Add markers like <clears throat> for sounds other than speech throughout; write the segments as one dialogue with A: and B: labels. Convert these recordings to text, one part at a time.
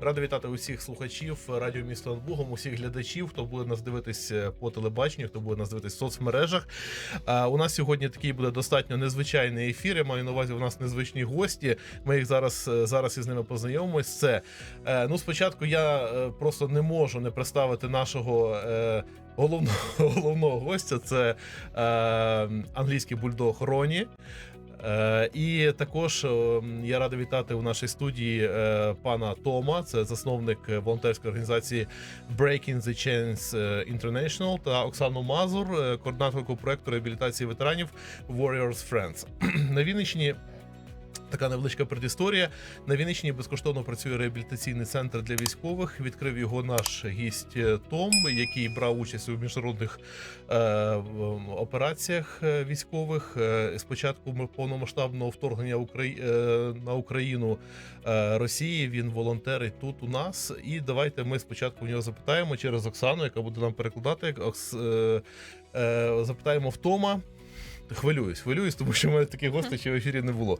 A: Радий вітати усіх слухачів радіо місто над Бугом, усіх глядачів, хто буде нас дивитись е, по телебаченню, хто буде нас дивитись в соцмережах. У нас сьогодні такий буде достатньо незвичайний ефір. Я маю на увазі, у нас незвичні гості. Ми їх зараз е, зараз із ними познайомимось. Це е, ну спочатку я просто не можу не представити нашого. Головного <laughs> головного гостя це е, англійський бульдог Роні. Е, і також е, я радий вітати у нашій студії е, пана Тома, це засновник волонтерської організації Breaking the Chains International та Оксану Мазур, координаторку проекту реабілітації ветеранів Warriors Friends. <clears throat> На Вінниччині Така невеличка предісторія. На Вінниччині безкоштовно працює реабілітаційний центр для військових. Відкрив його наш гість е, Том, який брав участь у міжнародних е, операціях е, військових. Е, спочатку повномасштабного вторгнення Украї... на Україну е, Росії. Він волонтерить тут у нас. І давайте ми спочатку в нього запитаємо через Оксану, яка буде нам перекладати. Е, е, запитаємо в Тома. Хвилююсь, хвилююсь, тому що в мене таких гостей ще в ефірі не було.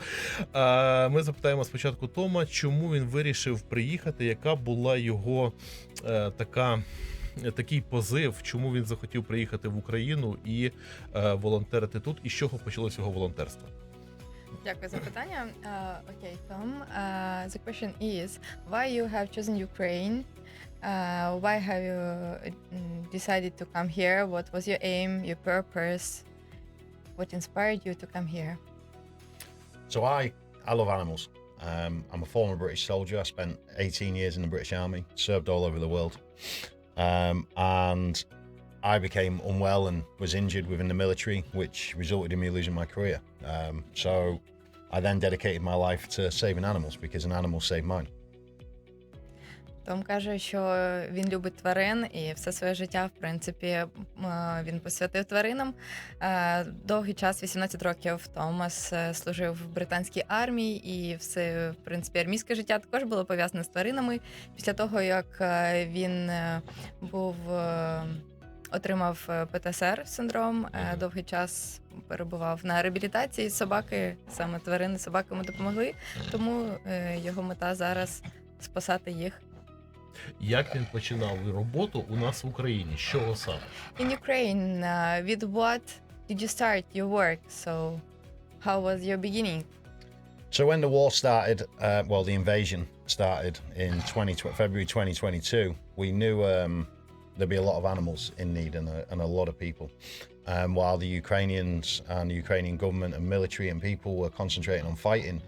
A: А, Ми запитаємо спочатку Тома, чому він вирішив приїхати, яка була його е, така. Такий позив, чому він захотів приїхати в Україну і е, волонтерити тут, і з чого почалось його волонтерство?
B: Дякую за питання. Uh, okay, Tom. Uh, the question is why you have chosen Ukraine? Uh, why have you decided to come here? What was your aim, your purpose? What inspired you to come here?
C: So I, I love animals. Um, I'm a former British soldier. I spent 18 years in the British Army, served all over the world, um, and I became unwell and was injured within the military, which resulted in me losing my career. Um, so I then dedicated my life to saving animals because an animal saved mine.
B: Том каже, що він любить тварин і все своє життя, в принципі, е, він посвятив тваринам. Е, Довгий час, 18 років, Томас е, служив в британській армії, і все, в принципі, армійське життя також було пов'язане з тваринами. Після того, як він був. Отримав ПТСР синдром, довгий час перебував на реабілітації. Собаки, саме тварини, собаки йому допомогли. Тому його мета зараз спасати їх.
A: Як він починав роботу у нас в Україні? З чого саме?
B: In Ukraine, uh, with what did you start your work? So, how was your beginning?
C: So when the war started, uh, well, the invasion started in 20, tw- February 2022, we knew um, there'd be a lot of animals in need and a, and a lot of people. Um, while the Ukrainians and the Ukrainian government and military and people were concentrating on fighting,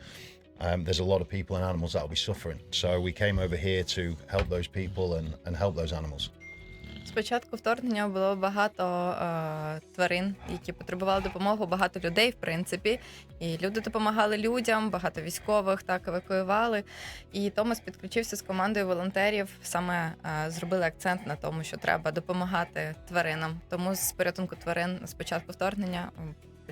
C: um, there's a lot of people and animals that will be suffering. So we came over here to help those people and, and help those animals.
B: Спочатку вторгнення було багато е, тварин, які потребували допомоги, багато людей, в принципі. І люди допомагали людям, багато військових так евакуювали. І Томас підключився з командою волонтерів. Саме е, зробили акцент на тому, що треба допомагати тваринам. Тому з порятунку тварин з початку вторгнення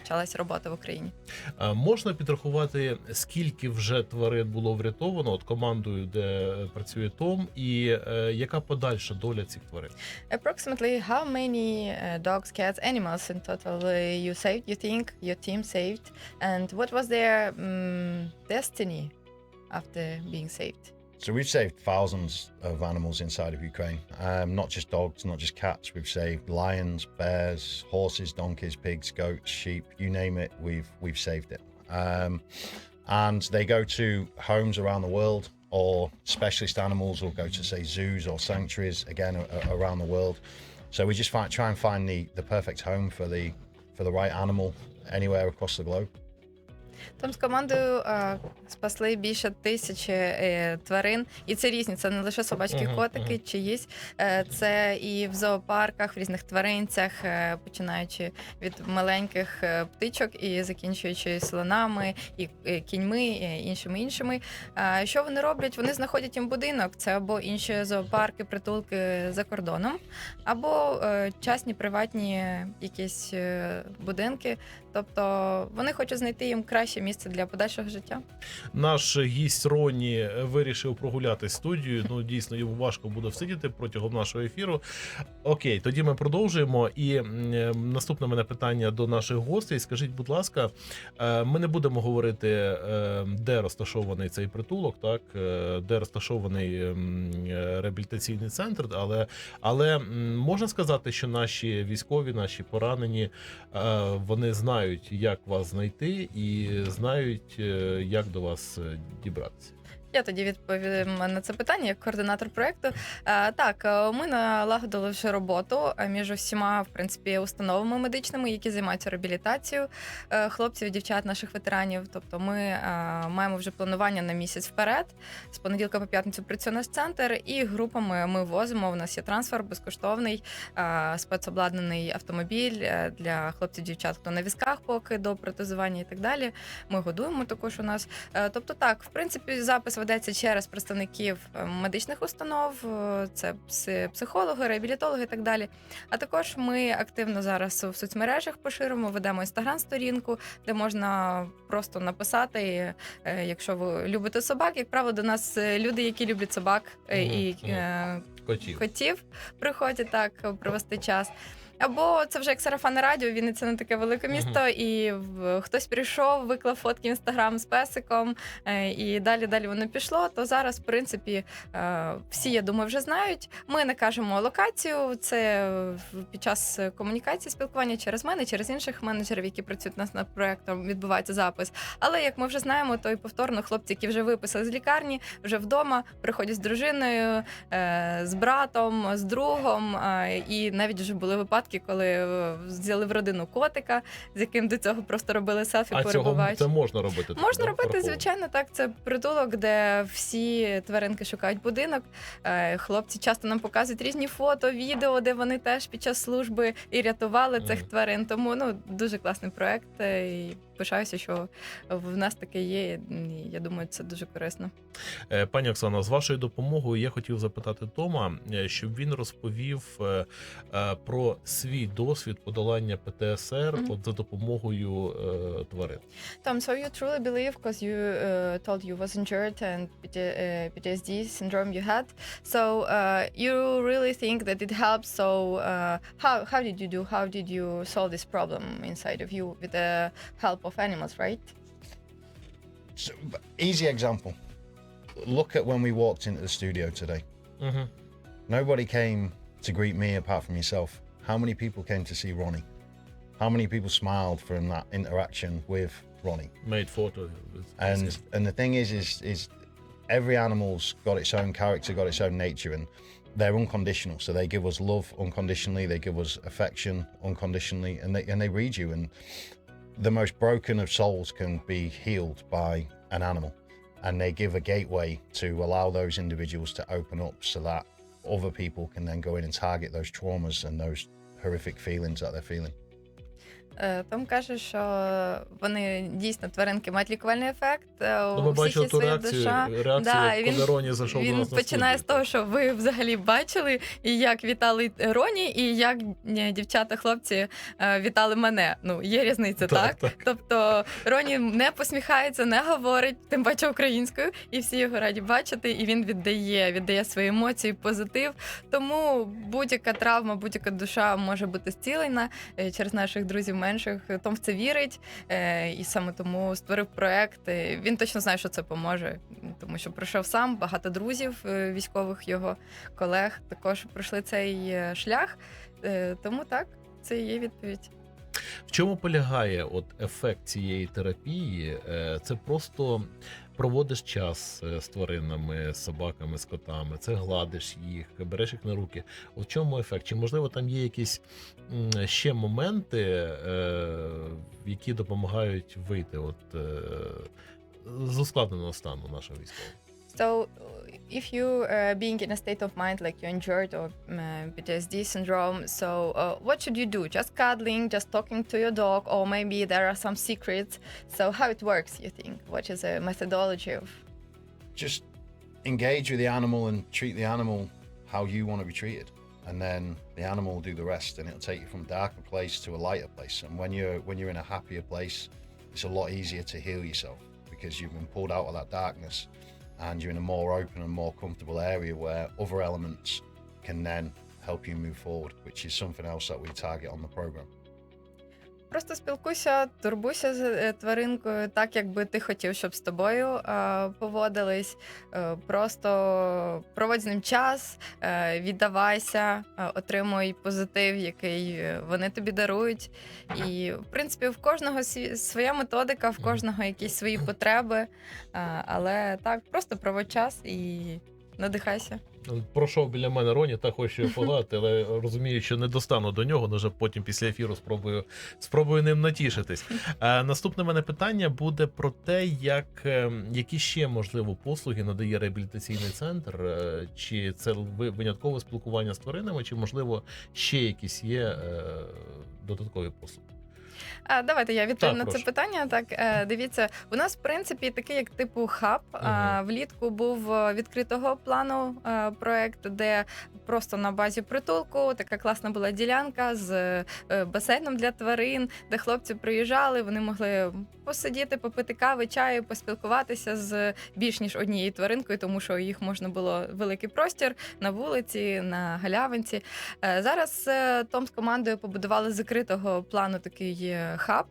B: почалась робота в Україні.
A: А можна підрахувати, скільки вже тварин було врятовано от командою, де е, працює Том, і е, яка подальша доля цих тварин?
B: Approximately how many uh, dogs, cats, animals in total you saved? You think your team saved, and what was their um, destiny after being saved?
C: So we've saved thousands of animals inside of Ukraine. Um, not just dogs, not just cats. We've saved lions, bears, horses, donkeys, pigs, goats, sheep. You name it, we've we've saved it. Um, and they go to homes around the world, or specialist animals will go to say zoos or sanctuaries again a- around the world. So we just find, try and find the the perfect home for the for the right animal anywhere across the globe.
B: Там з командою е, спасли більше тисячі е, тварин, і це різні. Це не лише собачки,
A: Мгм,
B: котики,
A: мгм.
B: чиїсь. Е, це і в зоопарках, в різних тваринцях, е, починаючи від маленьких е, птичок і закінчуючи слонами, і е, кіньми, і іншими іншими. Е, що вони роблять? Вони знаходять їм будинок. Це або інші зоопарки, притулки за кордоном, або е, частні приватні якісь е, будинки. Тобто вони хочуть знайти їм краще місце для подальшого життя.
A: Наш гість Роні вирішив прогуляти студію. Ну дійсно йому важко буде всидіти протягом нашого ефіру. Окей, тоді ми продовжуємо. І е, наступне мене питання до наших гостей. Скажіть, будь ласка, е, ми не будемо говорити, е, де розташований цей притулок, так де розташований реабілітаційний центр, але, але можна сказати, що наші військові, наші поранені, вони знають, як вас знайти, і знають, е, як до вас е, дібратися.
B: Я тоді відповім на це питання як координатор проекту. Е, Так, е, ми налагодили вже роботу е, між усіма, в принципі, установами медичними, які займаються реабілітацією хлопців і дівчат, наших ветеранів. Тобто, ми маємо вже планування на місяць вперед. З понеділка по п'ятницю працює наш центр, і групами ми возимо. У нас є трансфер безкоштовний, спецобладнаний автомобіль для хлопців, дівчат, хто на візках, поки до протезування і так далі. Ми годуємо також у нас. Тобто, так, в принципі, запис ведеться через представників е, медичних установ, е, це психологи, реабілітологи і так далі. А також ми активно зараз в соцмережах поширимо, ведемо інстаграм-сторінку, де можна просто написати, е, якщо ви любите собак. Як правило, до нас люди, які люблять собак е, і
A: мгм.
B: е,
A: Хотів.
B: хотів приходять так провести час. Або це вже як сарафанне радіо, Вінниця не таке велике
A: Мгм.
B: місто, і в, хтось прийшов, виклав фотки в інстаграм з песиком, е, і далі далі воно пішло. То зараз, в принципі, е, всі, я думаю, вже знають. Ми не кажемо локацію. Це в- під час комунікації, спілкування через мене, через інших менеджерів, які працюють у нас над проектом, відбувається запис. Але як ми вже знаємо, то і повторно хлопці, які вже виписали з лікарні, вже вдома приходять з дружиною, е, з братом, з другом. е, І навіть вже були випадки, коли е, взяли в родину котика, з яким до цього просто робили селфі,
A: А цього це можна робити.
B: Можна
A: так,
B: робити, звичайно, так. Це притулок, де всі тваринки шукають будинок. Е, Хлопці часто нам показують різні фото, відео, де вони теж під час служби і рятували цих тварин. Тому ну дуже класний проект. е, І пишаюся, що в нас таке є. і Я думаю, це дуже корисно.
A: Е, Пані Оксано, з вашою допомогою я хотів запитати Тома, е, щоб він розповів е, е, про свій досвід подолання ПТСР
B: Мгм.
A: от за допомогою е, тварин.
B: Tom, so you truly believe because you uh, told you was injured and uh, PTSD syndrome you had. So uh, you really think that it helps. So uh, how how did you do? How did you solve this problem inside of you with the help of of animals, right?
C: So, easy example. Look at when we walked into the studio today.
A: Mm-hmm.
C: Nobody came to greet me apart from yourself. How many people came to see Ronnie? How many people smiled from that interaction with Ronnie?
A: Made photo.
C: And and the thing is, is is every animal's got its own character, got its own nature, and they're unconditional. So they give us love unconditionally, they give us affection unconditionally, and they and they read you. And the most broken of souls can be healed by an animal, and they give a gateway to allow those individuals to open up, so that other people can then go in and target those traumas and those horrific feelings that they're feeling.
B: Е, Том каже, що вони дійсно тваринки мають лікувальний ефект. е,
A: Ну,
B: У
A: ми
B: всіх
A: бачили
B: є
A: ту
B: своя
A: реакцію,
B: душа.
A: реакцію
B: Да, і він-
A: коли Роні зайшов до
B: Він
A: нас на
B: починає з
A: студію.
B: того, що ви взагалі бачили, і як вітали Роні, і як е, дівчата, хлопці е, вітали мене. Ну, є різниця, так?
A: Так, так.
B: Тобто Роні не посміхається, не говорить, тим паче українською, і всі його раді бачити, і він віддає, віддає свої емоції, позитив. Тому будь-яка травма, будь-яка душа може бути зцілена е, через наших друзів менших. Том в це вірить, е, і саме тому створив проект. Е, Він точно знає, що це поможе, тому що пройшов сам багато друзів е, військових його колег також пройшли цей е, шлях. Е, Тому так, це є відповідь.
A: В чому полягає от ефект цієї терапії? Е, Це просто проводиш час е, з тваринами, з собаками, з котами, це гладиш їх, береш їх на руки. От в чому ефект? Чи можливо там є якісь ще моменти, е, які допомагають вийти от з ускладненого стану нашого військового?
B: So, uh, if you uh, being in a state of mind like you injured or um, PTSD syndrome, so uh, what should you do? Just cuddling, just talking to your dog, or maybe there are some secrets. So, how it works? You think? What is a methodology of?
C: just engage with the animal and treat the animal how you want to be treated. and then the animal will do the rest, and it'll take you from darker place to a lighter place. And when you're when you're in a happier place, it's a lot easier to heal yourself because you've been pulled out of that darkness, and you're in a more open and more comfortable area where other elements can then help you move forward, which is something else that we target on the program.
B: Просто спілкуйся, турбуйся з е, тваринкою так, як би ти хотів, щоб з тобою е, поводились. Е, просто проводь з ним час, е, віддавайся, е, отримуй позитив, який вони тобі дарують. І, в принципі, в кожного своя методика, в кожного якісь свої потреби. Е, але так, просто проводь час і надихайся.
A: Пройшов біля мене Роні та хочу його але розумію, що не достану до нього. Вже потім після ефіру спробую спробую ним натішитись. Е, наступне мене питання буде про те, як е, які ще можливо послуги надає реабілітаційний центр, е, чи це ви- виняткове спілкування з тваринами, чи можливо ще якісь є додаткові послуги.
B: Давайте я відповім на це питання. Так, е, дивіться, у нас в принципі такий як типу хаб. А, влітку був е, відкритого плану е, проект, де просто на базі притулку така класна була ділянка з басейном для тварин, де хлопці приїжджали, вони могли посидіти, попити кави, чаю, поспілкуватися з більш ніж однією тваринкою, тому що їх можна було великий простір на вулиці, на галявинці. Зараз Том з командою побудували закритого плану такий хаб,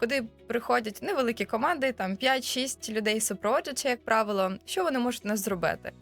B: куди приходять невеликі команди, там 5-6 людей супроводжуючи, як правило. Що вони можуть нас зробити?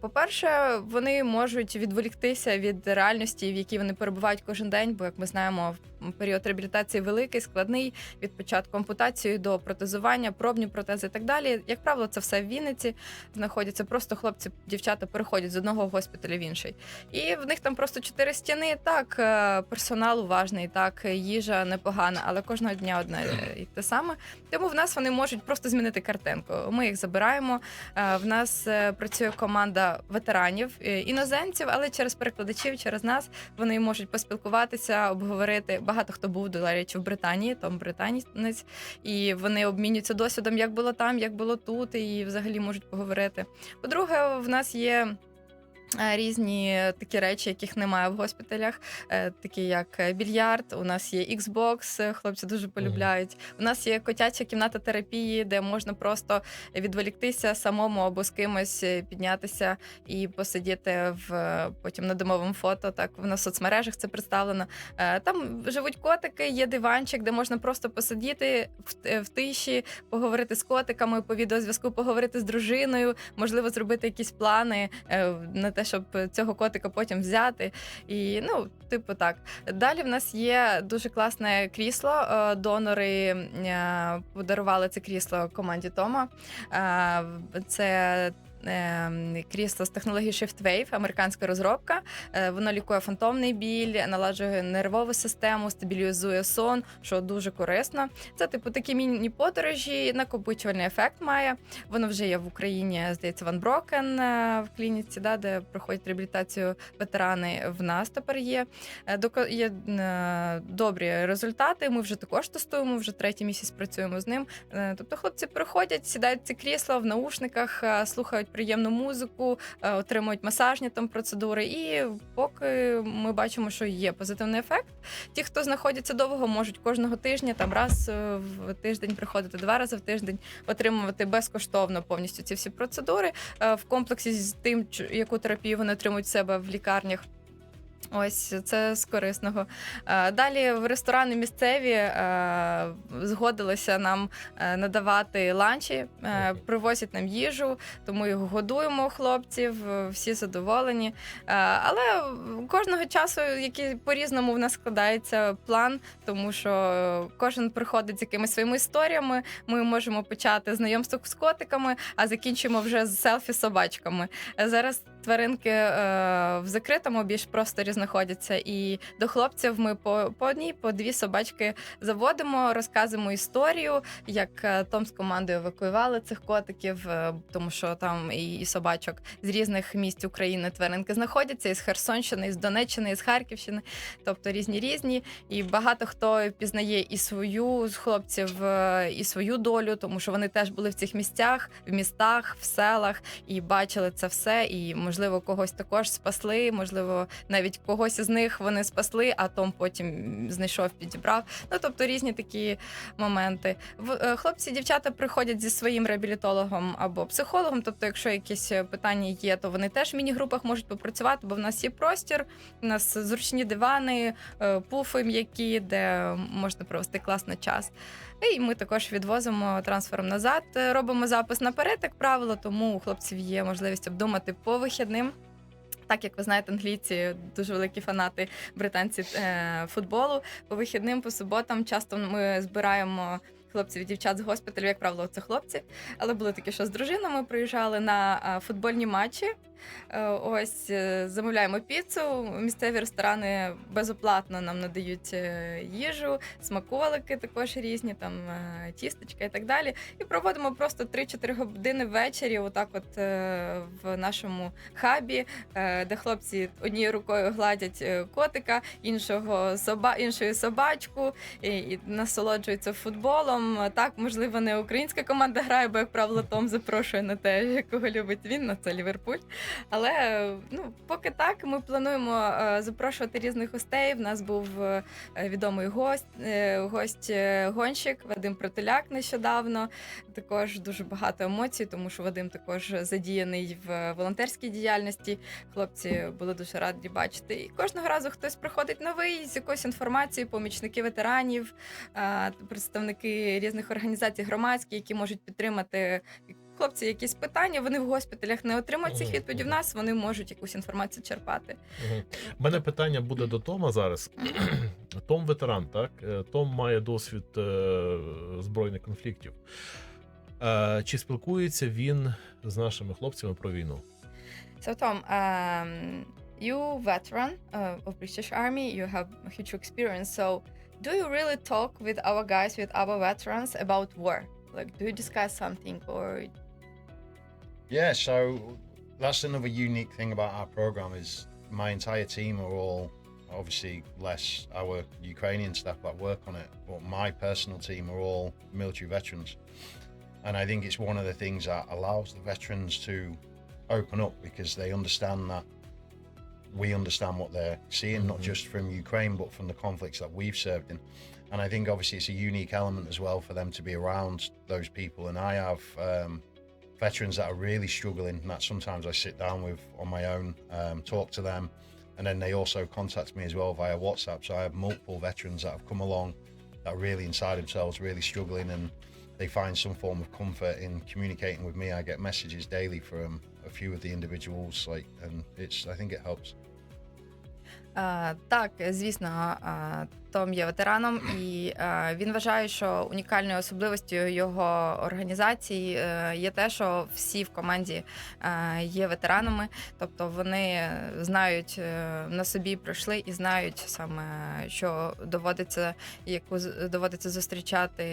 B: По-перше, вони можуть відволіктися від реальності, в якій вони перебувають кожен день, бо, як ми знаємо, період реабілітації великий, складний від початку ампутації до протезування, пробні протези і так далі. Як правило, це все в Вінниці знаходяться. Просто хлопці, дівчата переходять з одного госпіталя в інший. І в них там просто чотири стіни. Так, е, персонал уважний, так, їжа непогана, але кожного дня одне е, і те саме. Тому в нас вони можуть просто змінити картинку. Ми їх забираємо. Е, В нас е, працює команда ветеранів, іноземців, але через перекладачів, через нас вони можуть поспілкуватися, обговорити. Багато хто був до речі в Британії, Том британець, і вони обмінюються досвідом, як було там, як було тут, і взагалі можуть поговорити. По-друге, в нас є. Е, Різні такі речі, яких немає в госпіталях, е, такі як е, більярд. У нас є Xbox, хлопці дуже полюбляють. У нас є котяча кімната терапії, де можна просто відволіктися самому або з кимось піднятися і посидіти в потім на домовому фото. Так в нас в соцмережах це представлено. Там живуть котики, є диванчик, де можна просто посидіти в, тиші, поговорити з котиками по відеозв'язку, поговорити з дружиною, можливо, зробити якісь плани на те, щоб цього котика потім взяти. І ну, типу, так. Далі в нас є дуже класне крісло. Е, Донори е, подарували це крісло команді Тома. Е, Це крісло з технології ShiftWave, американська розробка. Е, Воно лікує фантомний біль, наладжує нервову систему, стабілізує сон, що дуже корисно. Це типу такі міні-подорожі, накопичувальний ефект має. Воно вже є в Україні, здається, Ван Брокен в клініці, да, де проходять реабілітацію ветерани. В нас тепер є. Е, Є е, добрі результати. Ми вже також тестуємо, вже третій місяць працюємо з ним. Тобто хлопці приходять, сідають в це крісло в наушниках, е, слухають приємну музику, е, отримують масажні там процедури. І поки ми бачимо, що є позитивний ефект. Ті, хто знаходяться довго, можуть кожного тижня, там раз е, в тиждень приходити, два рази в тиждень, отримувати безкоштовно повністю ці всі процедури е, в комплексі з тим, яку терапію вони отримують в себе в лікарнях. Ось це з корисного. Е, Далі в ресторани місцеві е, згодилися нам е, надавати ланчі, привозять нам їжу, тому їх годуємо хлопців, всі задоволені. Але кожного часу, який по-різному в нас складається план, тому що кожен приходить з якимись своїми історіями. Ми можемо почати знайомство з котиками, а закінчимо вже з селфі з собачками. Е, Зараз тваринки е, в закритому більш просторі знаходяться, і до хлопців ми по, по одній, по дві собачки заводимо, розказуємо історію, як е, Том з командою евакуювали цих котиків, е, тому що там і, і собачок з різних місць України тваринки знаходяться із Херсонщини, із Донеччини, із Харківщини, тобто різні різні. І багато хто пізнає і свою з хлопців, е, і свою долю, тому що вони теж були в цих місцях, в містах, в селах і бачили це все. І можливо, когось також спасли, можливо, навіть когось із них вони спасли, а Том потім знайшов, підібрав. Ну тобто різні такі моменти. Е, хлопці, дівчата приходять зі своїм реабілітологом або психологом. Тобто, якщо якісь е, питання є, то вони теж в міні-групах можуть попрацювати, бо в нас є простір, у нас зручні дивани, е, пуфи м'які, де можна провести класно час. І ми також відвозимо трансфером назад, е, робимо запис наперед, як правило, тому у хлопців є можливість обдумати по вихідним. Так як ви знаєте, англійці дуже великі фанати британці е, футболу. По вихідним, по суботам часто ми збираємо хлопців і дівчат з госпіталю, як правило, це хлопці. Але були такі, що з дружинами приїжджали на е, футбольні матчі. Е, Ось е, замовляємо піцу. Місцеві ресторани безоплатно нам надають е, їжу, смаколики також різні, там тістечка і так далі. І проводимо просто 3-4 години ввечері, отак, от в нашому хабі, де хлопці однією рукою гладять котика, іншого соба, іншою собачку і, і насолоджуються футболом. Так, можливо, не українська команда грає, бо як правило, Том запрошує на те, якого любить він, на це Ліверпуль. Але ну, поки так, ми плануємо е, запрошувати різних гостей. В нас був е, відомий гость, е, гость гонщик Вадим Протиляк нещодавно. Також дуже багато емоцій, тому що Вадим також задіяний в волонтерській діяльності. Хлопці були дуже раді бачити. І кожного разу хтось приходить новий з якоюсь інформацією, помічники ветеранів, представники різних організацій громадські, які можуть підтримати. Хлопці, якісь питання, вони в госпіталях не отримують цих відповідей. В нас вони можуть якусь інформацію черпати.
A: У мене питання буде до Тома зараз. Том ветеран, так? Е, Том має досвід е, збройних конфліктів. Е, Чи спілкується він з нашими хлопцями про війну?
B: So Tom, um, you veteran uh, of British Army, you have huge experience. So, do you really talk with our guys, with our veterans about war? Like, do you discuss something, or
C: Yeah, so that's another unique thing about our program is my entire team are all obviously less our Ukrainian staff that work on it, but my personal team are all military veterans. And I think it's one of the things that allows the veterans to open up because they understand that we understand what they're seeing, not
A: Mhm.
C: just from Ukraine, but from the conflicts that we've served in. And I think obviously it's a unique element as well for them to be around those people. And I have um, veterans that are really struggling and that sometimes I sit down with on my own, um, talk to them, and then they also contact me as well via WhatsApp. So I have multiple veterans that have come along that are really inside themselves, really struggling, and they find some form of comfort in communicating with me. I get messages daily from a few of the individuals, like, and it's I think it helps.
B: А, так, звісно, а, Том є ветераном, і а, він вважає, що унікальною особливостю його організації е, є те, що всі в команді е, є ветеранами, тобто вони знають е, на собі пройшли і знають саме, що доводиться, яку доводиться зустрічати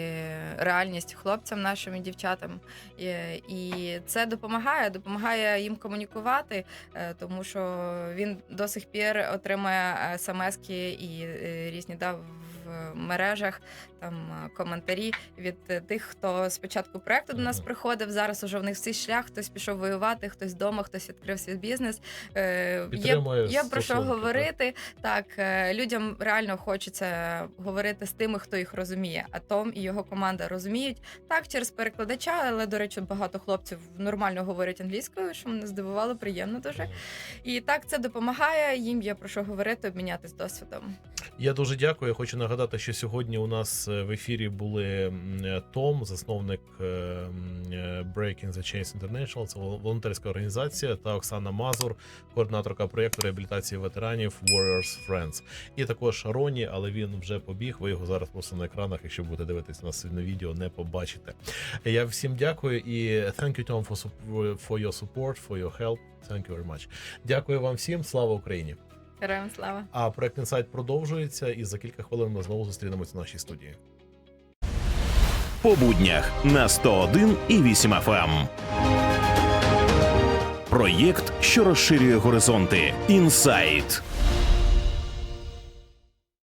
B: реальність хлопцям, нашим і дівчатам. І, і це допомагає, допомагає їм комунікувати, е, тому що він до сих пір отримує смски і е, різні да, w в мережах там е, коментарі від е, тих, хто з початку проекту до нас приходив. Зараз уже в них свій шлях, хтось пішов воювати, хтось вдома, хтось відкрив свій бізнес. Е, Є, є про що говорити. Так, е, людям реально хочеться говорити з тими, хто їх розуміє. А Том і його команда розуміють так через перекладача, але до речі, багато хлопців нормально говорять англійською, що мене здивувало, приємно дуже. І так це допомагає. Їм є про що говорити, обмінятись досвідом.
A: Я дуже дякую. Я хочу нагадати, що сьогодні у нас е, в ефірі були е, Том, засновник е, Breaking the Chains International, це волонтерська організація, та Оксана Мазур, координаторка проєкту реабілітації ветеранів Warriors Friends. І також Роні, але він вже побіг. Ви його зараз просто на екранах, якщо будете дивитись на на відео, не побачите. Я всім дякую і thank you, Tom, for your support, for your help. Thank you very much. Дякую вам всім. Слава Україні!
B: Героям слава!
A: А проект інсайт продовжується, і за кілька хвилин ми знову зустрінемося в нашій студії.
D: по буднях на 101 і 8 FM. Проєкт, що розширює горизонти. Інсайт.